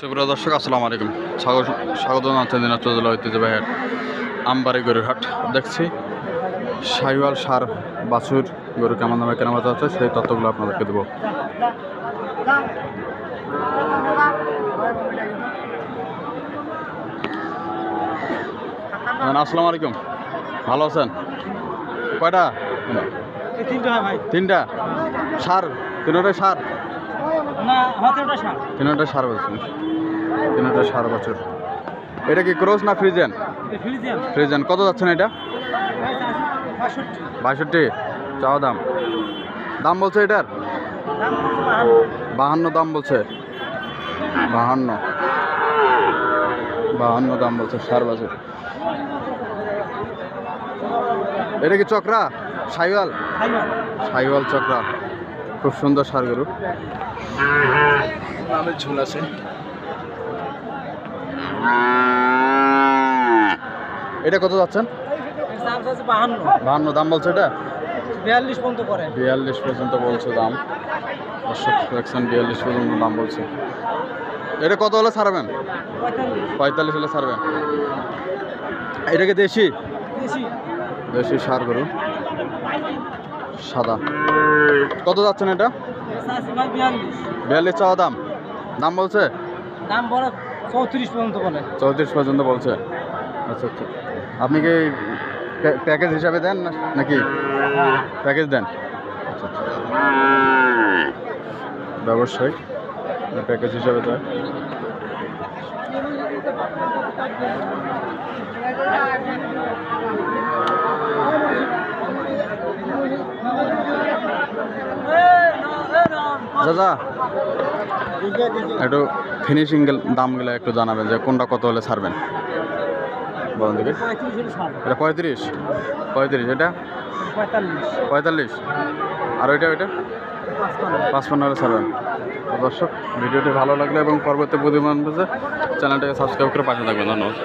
সুপ্রিয় দর্শক আসসালামু আলাইকুম। স্বাগত স্বাগত জানাচ্ছেন দিনাজপুর জেলা ঐতিহ্যবাহী আমবাড়ি গরুর হাট দেখছি সাইওয়াল সার বাছুর গরু কেমন দামে কেনা বাজার আছে সেই তথ্যগুলো আপনাদেরকে দেবো। আসসালামু আলাইকুম। ভালো আছেন? কয়টা? তিনটা ভাই। তিনটা? সার তিনটাই সার? তিনটা সার। বছর তিনটা সার বছর। এটা কি ক্রস না ফ্রিজেন? ফ্রিজেন। কত যাচ্ছেন এটা? বাষট্টি। চাওয়া দাম। দাম বলছে এটার? বাহান্ন। দাম বলছে। বাহান্ন। বাহান্ন দাম বলছে সার বছর। এটা কি চক্রা? সাইওয়াল। সাইওয়াল চক্রা। খুব সুন্দর সার গরু। ঝুল আছে। এটা কত যাচ্ছেন? বাহান্ন। দাম বলছে এটা? বিয়াল্লিশ পর্যন্ত করে। বিয়াল্লিশ পর্যন্ত বলছে দাম। দর্শক দেখছেন বিয়াল্লিশ পর্যন্ত দাম বলছে। এটা কত হলে ছাড়বেন? পঁয়তাল্লিশ। হলে ছাড়বেন। এটা কি দেশি। দেশি সার গরু। সাদা। কত যাচ্ছেন এটা? বিয়াল্লিশ চাওয়া দাম। দাম বলছে? দাম চৌত্রিশ পর্যন্ত বলে। চৌত্রিশ পর্যন্ত বলছে। আচ্ছা আচ্ছা। আপনি কি প্যা- প্যাকেজ হিসাবে দেন নাকি? প্যাকেজ দেন। আচ্ছা আচ্ছা। ব্যবসায়ী প্যাকেজ হিসাবে দেয় দাদা একটু ফিনিশিং দামগুলো একটু জানাবেন যে কোনটা কত হলে ছাড়বেন। বলুন দেখি। এটা পঁয়ত্রিশ। পঁয়ত্রিশ, এটা? পঁয়তাল্লিশ। আর ওইটা ওইটা? পাঁচপান্ন হলে ছাড়বেন। দর্শক, ভিডিওটি ভালো লাগলে এবং পরবর্তী বুদ্ধিমান চ্যানেলটাকে সাবস্ক্রাইব করে পাশে থাকবেন। ধন্যবাদ।